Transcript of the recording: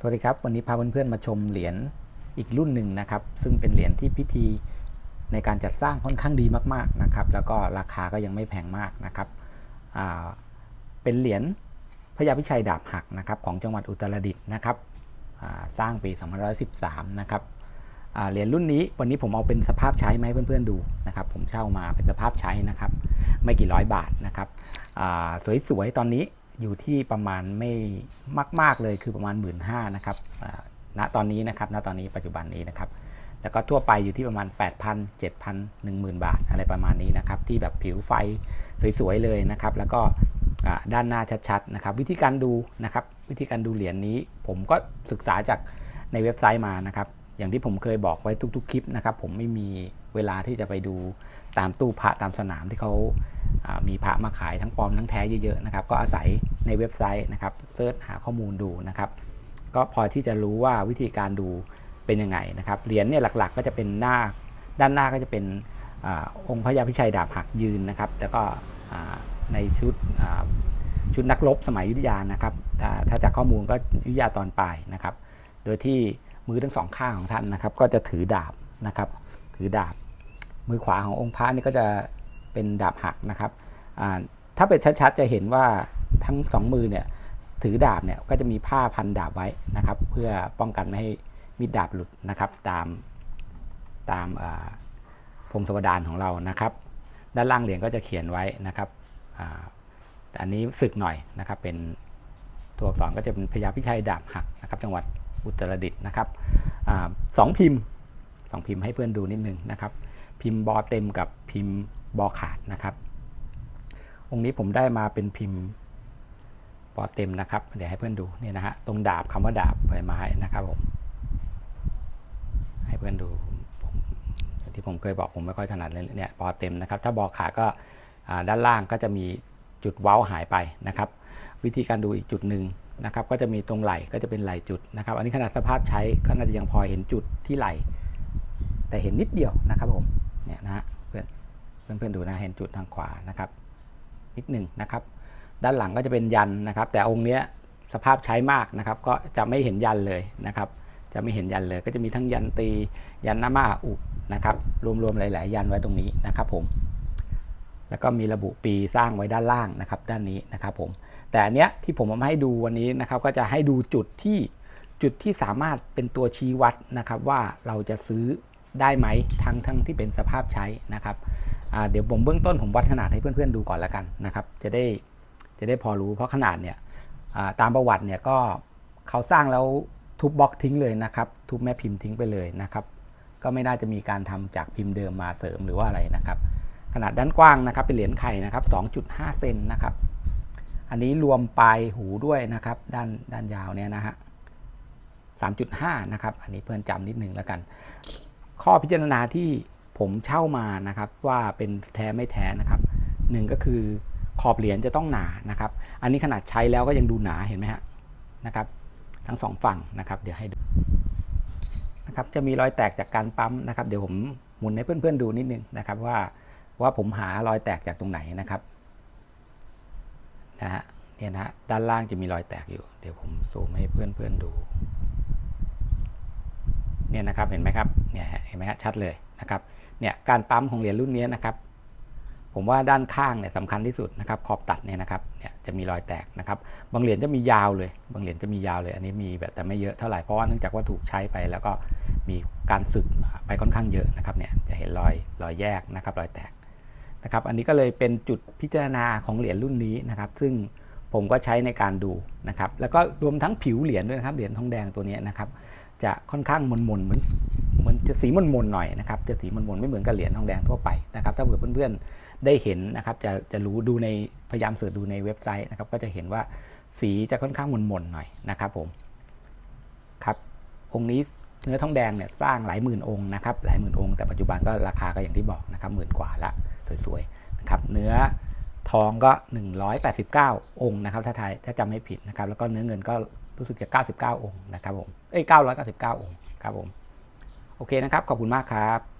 สวัสดีครับ วันนี้พาเพื่อนๆมาชมเหรียญอีกรุ่นหนึ่งนะครับ ซึ่งเป็นเหรียญที่พิธีในการจัดสร้างค่อนข้างดีมากๆนะครับ แล้วก็ราคาก็ยังไม่แพงมากนะครับเป็นเหรียญพระยาพิชัยดาบหักนะครับของจังหวัดอุตรดิตถ์นะครับสร้างปี2513นะครับเหรียญรุ่นนี้วันนี้ผมเอาเป็นสภาพใช้มาให้เพื่อนๆดูนะครับ ผมเช่ามาเป็นสภาพใช้นะครับ ไม่กี่ร้อยบาทนะครับสวยๆตอนนี้ อยู่ที่ประมาณไม่มาก ๆเลยคือประมาณ 1 5ื่นนะครับณตอนนี้นะครับณตอนนี้ปัจจุบันนี้นะครับ แล้วก็ทั่วไปอยู่ที่ประมาณ 8,000 7,000 10,000 บาทอะไรประมาณนี้นะครับ ที่แบบผิวไฟสวยๆเลยนะครับ แล้วก็ด้านหน้าชัดๆนะครับ วิธีการดูนะครับ วิธีการดูเหรียญนี้ ผมก็ศึกษาจากในเว็บไซต์มานะครับ อย่างที่ผมเคยบอกไว้ทุกๆ คลิปนะครับ ผมไม่มีเวลาที่จะไปดูตามตู้พระตามสนามที่เขา มีพระมาขายทั้งปลอมทั้งแท้เยอะๆนะครับ ก็อาศัยในเว็บไซต์นะครับเซิร์ชหาข้อมูลดูนะครับ ก็พอที่จะรู้ว่าวิธีการดูเป็นยังไงนะครับเหรียญเนี่ยหลักๆ ก็จะเป็นหน้าด้านหน้าก็จะเป็นอองค์พระยาพิชัยดาบหักยืนนะครับ แล้วก็ในชุดชุดนักรบสมัยยุทธยานะครับถ้าจากข้อมูลก็ยุธยาตอนปลายนะครับ โดยที่มือทั้งสองข้างของท่านนะครับ ก็จะถือดาบนะครับ ถือดาบ มือขวาขององค์พระนี่ก็จะ เป็นดาบหักนะครับถ้าเป็นชัดๆจะเห็นว่าทั้งสองมือเนี่ยถือดาบเนี่ยก็จะมีผ้าพันดาบไว้นะครับ เพื่อป้องกันไม่ให้มีดดาบหลุดนะครับตามตามพรมสวดานของเรานะครับ ด้านล่างเหรียญก็จะเขียนไว้นะครับออันนี้สึกหน่อยนะครับเป็นตัวอักษรก็จะเป็นพญาพิชัยดาบหักนะครับจังหวัดอุตรดิตถ์นะครับอสองพิมพ์สองพิมพ์ให้เพื่อนดูนิดนึงนะครับ พิมพ์บอเต็มกับพิมพ์ บอขาดนะครับ องค์นี้ผมได้มาเป็นพิมพ์บอเต็มนะครับ เดี๋ยวให้เพื่อนดูนี่นะฮะตรงดาบคำว่าดาบใบไม้นะครับผมให้เพื่อนดูที่ผมเคยบอกผมไม่ค่อยถนัดเลยเนี่ยบอเต็มนะครับถ้าบอขาดก็ด้านล่างก็จะมีจุดเว้าหายไปนะครับ วิธีการดูอีกจุดหนึ่งนะครับก็จะมีตรงไหล่ก็จะเป็นไหล่จุดนะครับ อันนี้ขนาดสภาพใช้ก็น่าจะยังพอเห็นจุดที่ไหล่แต่เห็นนิดเดียวนะครับผมเนี่ยนะฮะ เพื่อนเพื่อนดูนะเห็นจุดทางขวานะครับนิดหนึ่งนะครับ ด้านหลังก็จะเป็นยันนะครับ แต่องค์เนี้ยสภาพใช้มากนะครับ ก็จะไม่เห็นยันเลยนะครับ จะไม่เห็นยันเลย ก็จะมีทั้งยันตียันนามาอุนะครับ รวมๆหลาย ๆ ยันไว้ตรงนี้นะครับผมแล้วก็มีระบุปีสร้างไว้ด้านล่างนะครับ ด้านนี้นะครับผมแต่อันเนี้ยที่ผมมาให้ดูวันนี้นะครับ ก็จะให้ดูจุดที่จุดที่สามารถเป็นตัวชี้วัดนะครับ ว่าเราจะซื้อได้ไหมทั้งทั้งที่เป็นสภาพใช้นะครับ เดี๋ยวผมเบื้องต้นผมวัดขนาดให้เพื่อนๆดูก่อนแล้วกันนะครับ จะได้จะได้พอรู้เพราะขนาดเนี่ยตามประวัติเนี่ยก็เขาสร้างแล้วทุบบล็อกทิ้งเลยนะครับ ทุบแม่พิมพ์ทิ้งไปเลยนะครับ ก็ไม่น่าจะมีการทำจากพิมพ์เดิมมาเสริมหรือว่าอะไรนะครับ ขนาดด้านกว้างนะครับเป็นเหรียญไข่นะครับ 2.5 เซนนะครับ อันนี้รวมปลายหูด้วยนะครับ ด้านด้านยาวเนี่ยนะฮะ 3.5 นะครับ อันนี้เพื่อนจำนิดนึงแล้วกัน ข้อพิจารณาที่ ผมเช่ามานะครับว่าเป็นแท้ไม่แท้นะครับหนึ่งก็คือขอบเหรียญจะต้องหนานะครับ อันนี้ขนาดใช้แล้วก็ยังดูหนาเห็นไหมฮะนะครับ ทั้งสองฝั่งนะครับเดี๋ยวให้ดูนะครับจะมีรอยแตกจากการปั๊มนะครับ เดี๋ยวผมหมุนให้เพื่อนๆดูนิดนึงนะครับว่าว่าผมหารอยแตกจากตรงไหนนะครับนะฮะเนี่ยนะด้านล่างจะมีรอยแตกอยู่ เดี๋ยวผมซูมให้เพื่อนๆดู เนี่ยนะครับเห็นไหมครับเนี่ยเห็นไหมฮะชัดเลยนะครับเนี่ยการปั๊มของเหรียญรุ่นนี้นะครับ ผมว่าด้านข้างเนี่ยสำคัญที่สุดนะครับ ขอบตัดเนี่ยนะครับเนี่ยจะมีรอยแตกนะครับบางเหรียญจะมียาวเลย บางเหรียญจะมียาวเลย อันนี้มีแบบแต่ไม่เยอะเท่าไหร่เพราะว่าเนื่องจากว่าถูกใช้ไปแล้วก็มีการสึกไปค่อนข้างเยอะนะครับเนี่ยจะเห็นรอยรอยแยกนะครับ รอยแตกนะครับ อันนี้ก็เลยเป็นจุดพิจารณาของเหรียญรุ่นนี้นะครับ ซึ่งผมก็ใช้ในการดูนะครับ แล้วก็รวมทั้งผิวเหรียญด้วยนะครับ เหรียญทองแดงตัวนี้นะครับ จะค่อนข้างมนมนๆเหมือนเหมือนจะสีมนมนๆหน่อยนะครับจะสีมนมนๆไม่เหมือนกับเหรียญทองแดงทั่วไปนะครับ ถ้าเผื่อเพื่อนๆได้เห็นนะครับ จะจะรู้ดูในพยายามเสิร์ชดูในเว็บไซต์นะครับ ก็จะเห็นว่าสีจะค่อนข้างมนมนๆหน่อยนะครับผมครับองค์นี้เนื้อทองแดงเนี่ยสร้างหลายหมื่นองค์นะครับหลายหมื่นองค์แต่ปัจจุบันก็ราคาก็อย่างที่บอกนะครับหมื่นกว่าละสวยๆนะครับเนื้อทองก็ 189 องค์นะครับถ้าไทยถ้าจำไม่ผิดนะครับแล้วก็เนื้อเงินก็ รู้สึกจะ 99 องค์นะครับผมเอ้ย999 องค์ครับผม โอเคนะครับ ขอบคุณมากครับ